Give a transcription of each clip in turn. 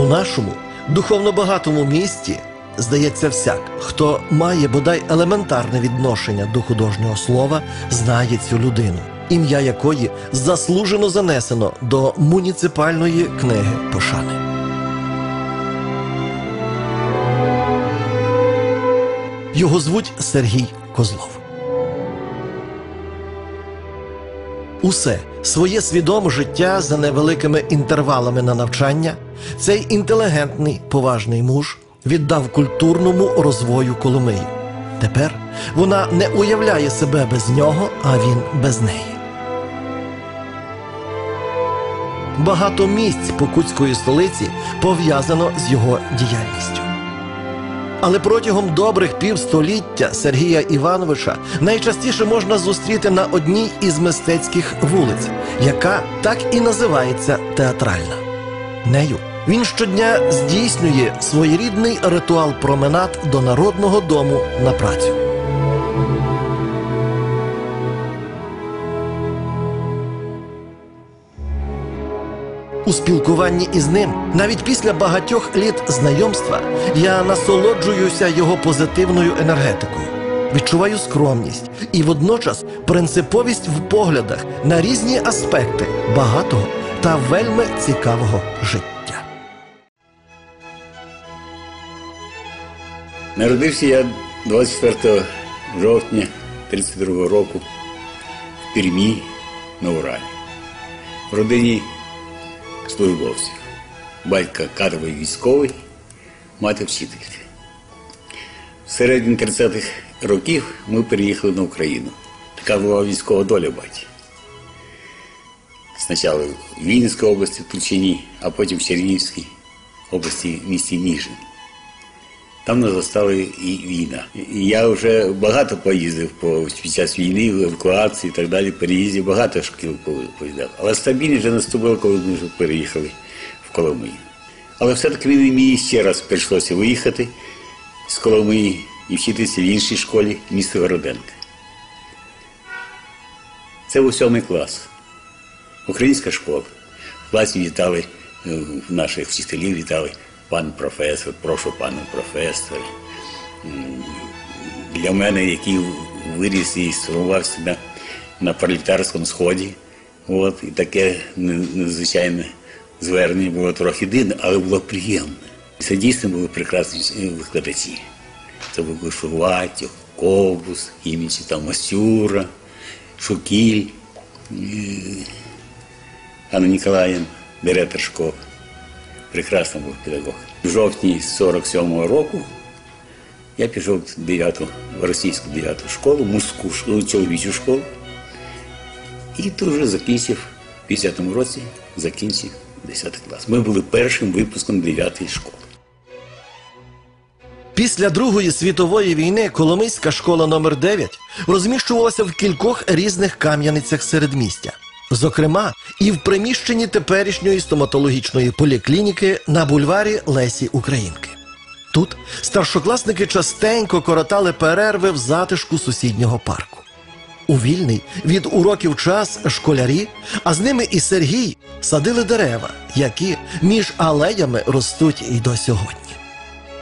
У нашому духовно багатому місті здається всяк, хто має бодай елементарне відношення до художнього слова, знає цю людину, ім'я якої заслужено занесено до муніципальної книги пошани. Його звуть Сергій Козлов. Усе своє свідоме життя за невеликими інтервалами на навчання цей інтелігентний, поважний муж віддав культурному розвою Коломиї. Тепер вона не уявляє себе без нього, а він без неї. Багато місць Покутської столиці пов'язано з його діяльністю. Але протягом добрих півстоліття Сергія Івановича найчастіше можна зустріти на одній із мистецьких вулиць, яка так і називається театральна. Нею він щодня здійснює своєрідний ритуал променад до народного дому на працю. У спілкуванні із ним, навіть після багатьох літ знайомства, я насолоджуюся його позитивною енергетикою, відчуваю скромність і водночас принциповість в поглядах на різні аспекти багатого та вельми цікавого життя. Народився я 24 жовтня 32 року в Пермі на Уралі. В родині службовців. Батька кадровий військовий, мати вчителька. В середині 30-х років ми переїхали на Україну. Така була військова доля батька. Спочатку в Вінницькій області, в Тульчині, а потім в Чернігівській області в місті Ніжин. Там нас застала і війна. Я вже багато поїздив по під час війни, евакуації і так далі, переїздів, багато шкіл поїздав. Але стабільність вже наступила, коли ми вже переїхали в Коломию. Але все-таки мені ще раз прийшлося виїхати з Коломиї і вчитися в іншій школі міста Городенка. Це був сьомий клас. Українська школа. В класі вітали е, наших вчителів, вітали пан професор, прошу пане професор. Для мене, який виріс і сформувався на, на пролетарському сході. От, і таке не- незвичайне звернення було трохи дивне, але було приємне. Це дійсно були прекрасні викладачі. Це були Шуватів, Ковбус, імічі там Мастюра, Шукіль. Анна Ніколаєн, директор школи. Прекрасний був педагог. В жовтні 47-го року я пішов в 9 в російську 9 школу, мужську школу, чоловічу школу. І тут вже закінчив в 50-му році, закінчив 10 клас. Ми були першим випуском 9 школи. Після Другої світової війни Коломийська школа номер 9 розміщувалася в кількох різних кам'яницях середмістя. Зокрема, і в приміщенні теперішньої стоматологічної поліклініки на бульварі Лесі Українки. Тут старшокласники частенько коротали перерви в затишку сусіднього парку. У вільний від уроків час школярі, а з ними і Сергій садили дерева, які між алеями ростуть і до сьогодні.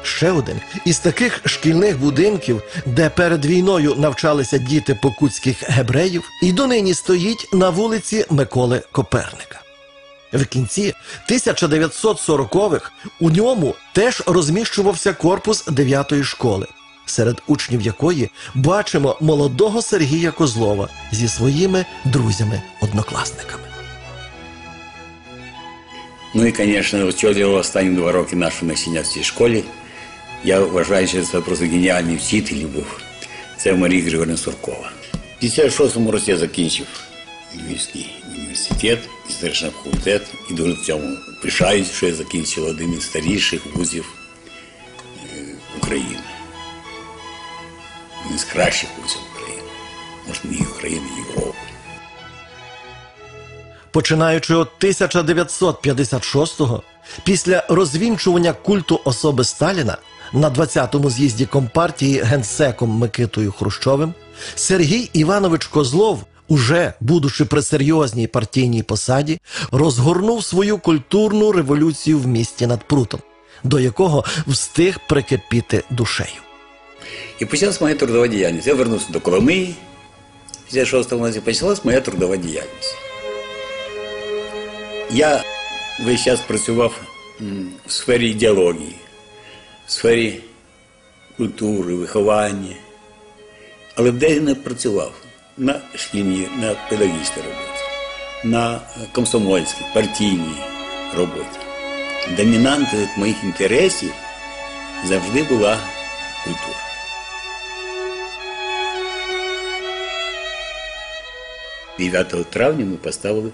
Ще один із таких шкільних будинків, де перед війною навчалися діти покутських гебреїв, і донині стоїть на вулиці Миколи Коперника. В кінці 1940-х у ньому теж розміщувався корпус 9-ї школи, серед учнів якої бачимо молодого Сергія Козлова зі своїми друзями-однокласниками. Ну і, звісно, очолював останні два роки наше навчання в цій школі. Я вважаю, що це просто геніальний вчитель був. Це Марія Григорівна Суркова. В 56-му році я закінчив Львівський університет, історичний факультет, і дуже в цьому пишаюсь, що я закінчив один із старіших вузів е, України. Один з кращих вузів України. Може, не України, Європи. Починаючи від 1956-го, після розвінчування культу особи Сталіна на 20-му з'їзді Компартії генсеком Микитою Хрущовим, Сергій Іванович Козлов, уже будучи при серйозній партійній посаді, розгорнув свою культурну революцію в місті над Прутом, до якого встиг прикипіти душею. І почалась моя трудова діяльність. Я вернувся до Коломиї. Після 6 класі почалась моя трудова діяльність. Я весь час працював в сфері ідеології, в сфері культури, виховання. Але де не працював? На шкільній, на педагогічній роботі, на комсомольській, партійній роботі. Домінантою моїх інтересів завжди була культура. – 9 травня ми поставили,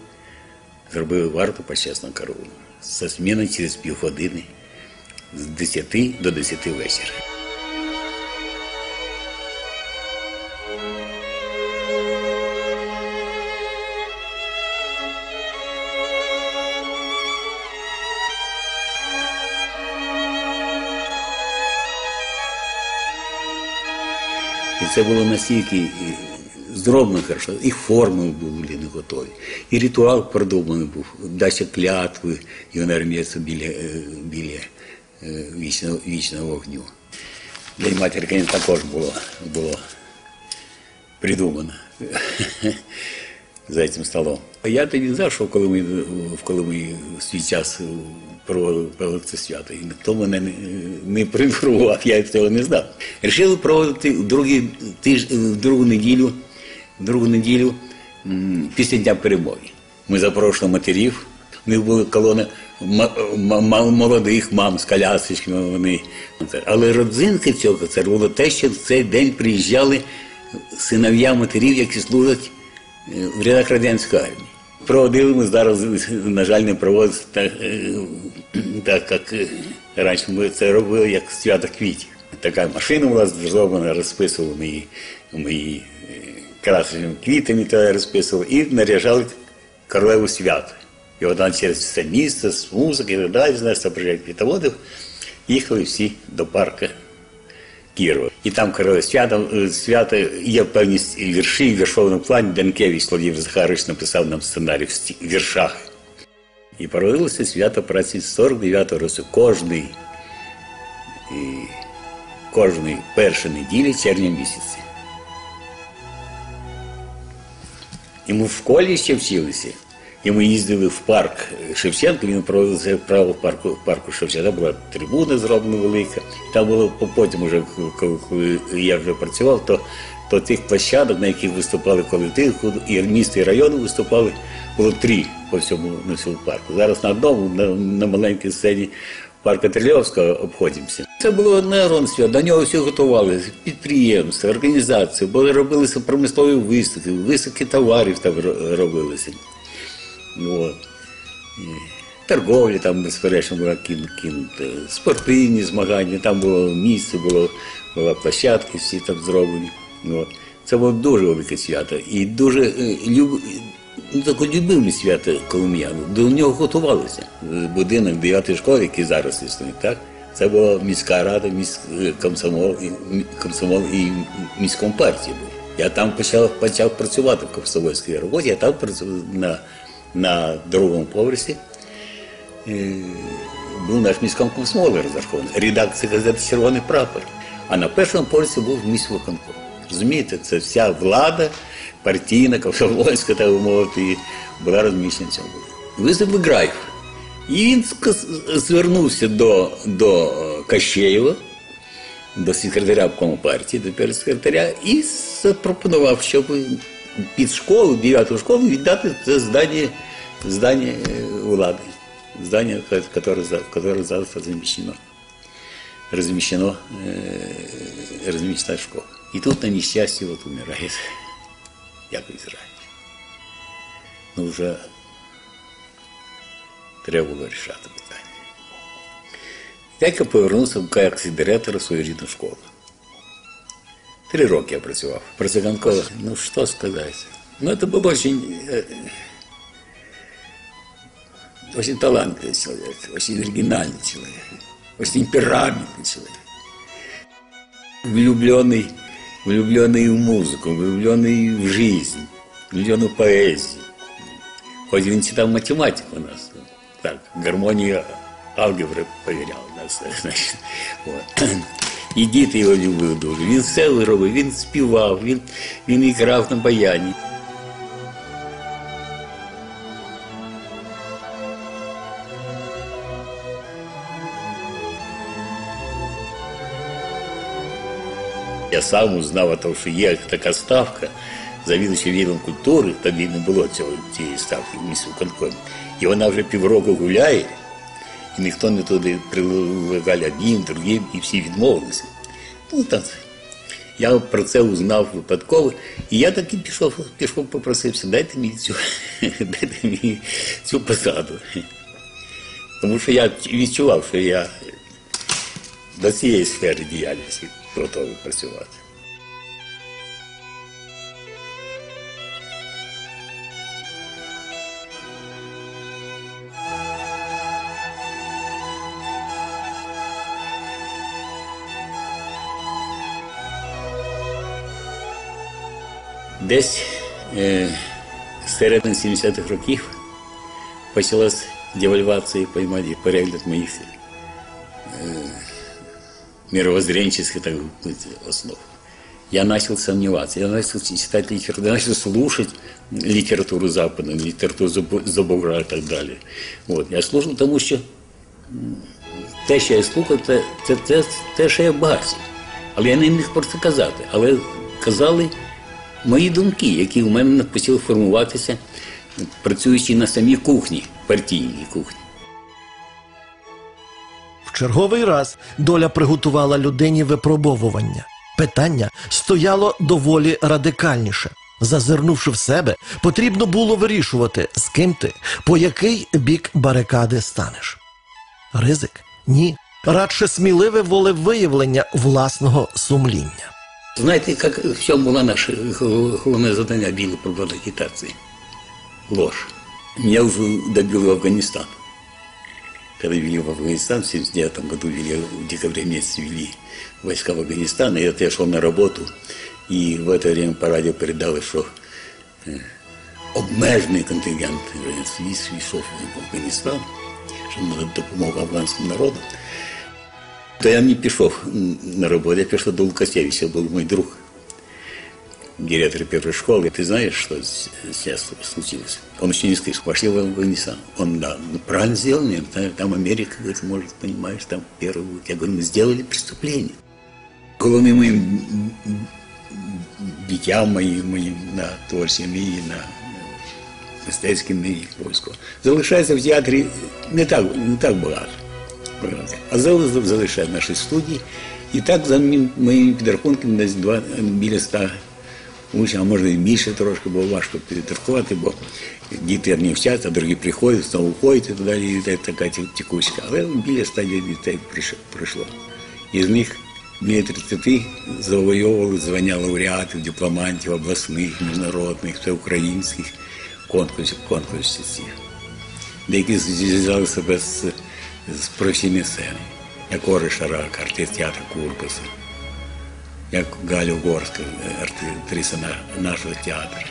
зробили варту почесного караулу. Со зміни через півгодини з 10 до 10 вечора. І це було настільки зроблено хорошо, і форми були не готові, і ритуал продуманий був, дача клятви юноармійцю біля, е, біля вічного, вічного вогню. Для матері, звісно, також було, було придумано за цим столом. Я тоді не знав, що коли ми, коли ми свій час проводили, це свято, і ніхто мене не, проінформував, я цього не знав. Рішили проводити другий тиж, другу неділю, другу неділю після Дня перемоги. Ми запрошували матерів, них були колони молодих мам з колясочками. Вони. Але родзинки цього це було те, що в цей день приїжджали синов'я матерів, які служать е, в рядах радянської армії. Проводили ми зараз, на жаль, не проводиться так, е, так як е, раніше ми це робили, як свято квітів. Така машина була зроблена, розписували ми її, ми її красивими квітами тоді розписували і наряжали королеву свято. І вона через все місто з музики знаєш, приїжджають квітоводів, їхали всі до парка Кірова. І там королеве свято, е, свято є певні вірші в віршовому плані. Денкевич Владимир Захарович написав нам сценарій в віршах. І проводилося свято праці 49-го року. Кожний, і, кожної першої неділі червня місяця. І ми в школі ще вчилися. І ми їздили в парк Шевченка, він проводився право в парку, в парку Шевченка. Там була трибуна зроблена велика. Там було потім, уже, коли, я вже працював, то, то тих площадок, на яких виступали колективи, і місто, і райони виступали, було три по всьому на всьому парку. Зараз на одному, на, на маленькій сцені парка Трильовського обходимося. Це було не свято, до нього всі готувалися, підприємства, організації, бо робилися промислові виставки, виставки товарів там робилися. От. Торговля там, безперечно, була кин- кинута, спортивні змагання, там було місце, було, була площадки, всі там зроблені. От. Це було дуже велике свято. І дуже е, люб... ну, таке любиме свято коломіян. До нього готувалися. Будинок 9 школи, який зараз існує, так? Це була міська рада, міськ... е, комсомол, мі- комсомол і міськом партії був. Я там почав, почав працювати в комсомольській роботі, я там працював на, на другому поверсі. Е, був наш міськом комсомол розрахований, редакція газети Червоний прапор. А на першому поверсі був міськвиконком. Розумієте, це вся влада партійна, комсомольська, так би мовити, була розміщена в цьому. Виступив Грайф. І він звернувся до, до Кащеєва, до секретаря обкому партії, до першого секретаря, і запропонував, щоб під школу, 9 школу, віддати це здання, здання е, влади. Здание, ко- которое, за- которое зараз размещено. Размещено, э, размещена школа. И тут на несчастье вот умирает, як в Израиле. ну вже треба було рішати питання. Так я повернувся в якості директора в свою рідну школу. Три роки я працював. Працівниково, ну що сказати. Ну, це був очень, е, очень талантливый человек, очень оригинальный человек, очень темпераментный человек. Влюбленный, влюбленный в музыку, влюбленный в жизнь, влюбленный в поэзию. Хоть він читав математику у нас, так, гармонію алгебри повіряв нас, значить. От. І діти його любили дуже. Він все робив, він співав, він, він грав на баяні. Я сам узнав що є така ставка завідувача відділом культури, тоді не було цього, цієї ставки в місті Конкомі. І вона вже півроку гуляє, і ніхто не туди прилагали одним, другим, і всі відмовилися. Ну, так, я про це узнав випадково, і я таки пішов, пішов попросився, дайте мені цю, дайте мені цю посаду. Тому що я відчував, що я до цієї сфери діяльності готовий працювати. Десь е, середини 70-х років почалась девальвація поймати перегляд моїх е, мировоззренческих так основ. Я начал сомневаться, я начал читать литературу, я начал слушать літературу западную, літературу Забу- Забугра і так далі. От. Я слухав, тому що те, що я слухав, це, це, це те, що я бачив. Але я не міг про це казати. Але казали мої думки, які у мене почали формуватися, працюючи на самій кухні, партійній кухні. В черговий раз доля приготувала людині випробовування. Питання стояло доволі радикальніше. Зазирнувши в себе, потрібно було вирішувати, з ким ти, по який бік барикади станеш. Ризик? Ні. Радше сміливе волевиявлення власного сумління. Знаете, как в было наше гол- головное задание Билла по агитации? Ложь. Меня уже добил в Афганистан. Когда вели в Афганистан, в 79 году в декабре месяце вели войска в Афганистан, и это я шел на работу, и в это время по радио передали, что э, обмежений контингент свій йшов в Афганистан, що допомога афганському народу. То я не пішов м, на роботу, я пішов до Лукасевича, був мій друг, директор первой школы. Ты знаешь, что с- сейчас случилось? Он еще не слышал. Пошли в Афганистан. Он, да, ну, правильно сделал, нет, там- там Америка, говорит, может, понимаешь, там первый. будет». Я говорю, мы сделали преступление. Головним моїм м, м, дитям моїм, моїм на творчій мрії, на мистецькій мрії військово. Залишається в театрі не так, не так багато. А зараз залишає наші студії. І так, за моїми підрахунками, десь два біля ста учнів, а може і більше трошки, бо важко підрахувати, бо діти одні вчаться, а другі приходять, знову уходять і так далі, і так- така ті- тікучка. Але біля ста дітей прийш- прийшло. Із них біля 30 завойовували звання лауреатів, дипломантів, обласних, міжнародних, всеукраїнських конкурсів, конкурсів деякі зв'язали себе з, з професійної сцени, як Ори Шарак, артист театру Курбаса, як Галя Угорська, актриса на, нашого театру,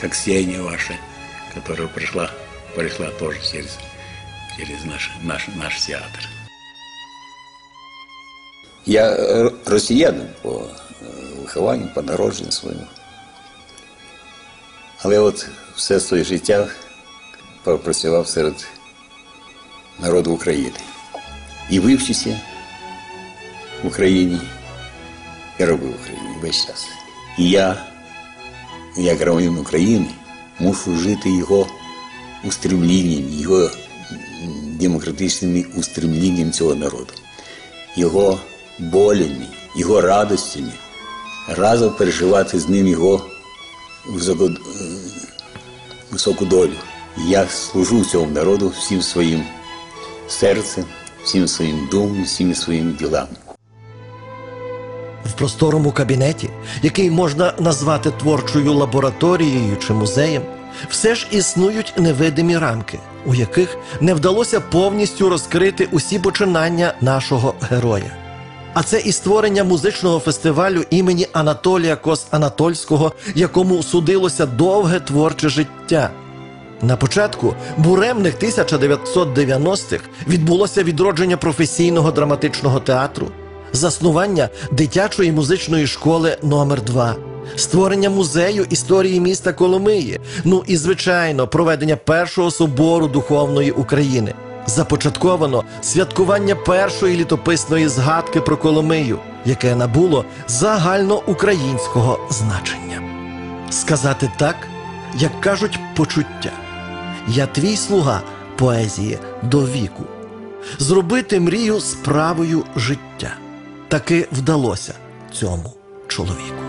как Ксения ваша, которая пришла, пришла тоже через, через наш, наш, наш театр. Я е, росіянин по е, вихованню, по народженню своєму. Але от все своє життя пропрацював серед народу України. І вивчився в Україні, і робив в Україні весь час. І я, як громадянин України, мушу жити його устремлінням, його м, демократичними устремлінням цього народу його болями, його радостями, разом переживати з ним його е, високу долю. Я служу цьому народу всім своїм серцем, всім своїм думом, всіми своїми ділами. В просторому кабінеті, який можна назвати творчою лабораторією чи музеєм, все ж існують невидимі рамки, у яких не вдалося повністю розкрити усі починання нашого героя. А це і створення музичного фестивалю імені Анатолія Кос Анатольського, якому судилося довге творче життя. На початку буремних 1990-х відбулося відродження професійного драматичного театру, заснування дитячої музичної школи номер 2 створення музею історії міста Коломиї, ну і звичайно, проведення першого собору духовної України. Започатковано святкування першої літописної згадки про Коломию, яке набуло загальноукраїнського значення. Сказати так, як кажуть почуття. Я твій слуга поезії до віку. Зробити мрію справою життя. Таки вдалося цьому чоловіку.